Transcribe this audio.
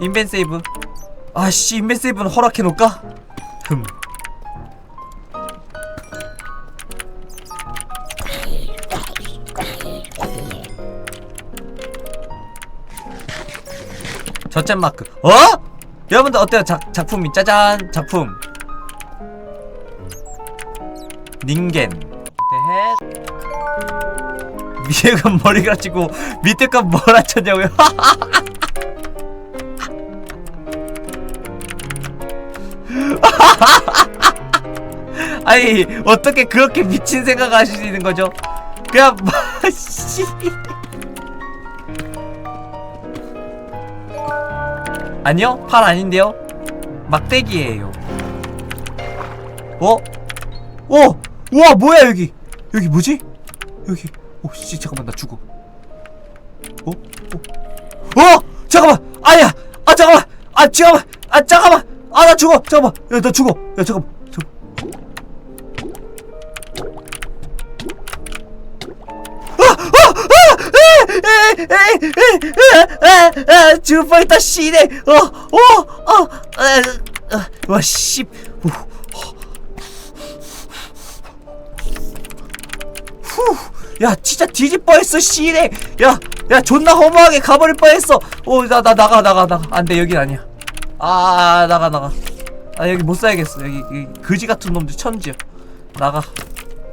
인벤 세이브 아씨 인벤 세이브는 허락해놓을까? 흠 저점 마크 어? 여러분들 어때요? 작, 작품이 짜잔 작품 닝겐 대헷 위에 건 머리 가지고 밑에 건뭘 하쳤냐고요? 아니 어떻게 그렇게 미친 생각을 하시는 거죠? 그냥 마씨. 아니요? 팔 아닌데요? 막대기예요. 어? 어? 우와 뭐야 여기! 여기 뭐지? 여기. 오씨 잠깐만 나 죽어. 어? 어? 어? 잠깐만! 아야! 아 잠깐만! 아 잠깐만! 아 잠깐만! 아 나 죽어! 잠깐만! 야 나 죽어! 야 잠깐만 뻔했다 씨네 어어어와씨. 야 진짜 뒤질 뻔했어 씨네 야야 존나 허무하게 가버릴 뻔했어. 오나 나 나가 나가 나가. 안돼 여긴 아니야. 아 나가 나가. 아 여기 못 살겠어. 여기, 여기 거지 같은 놈들 천지야. 나가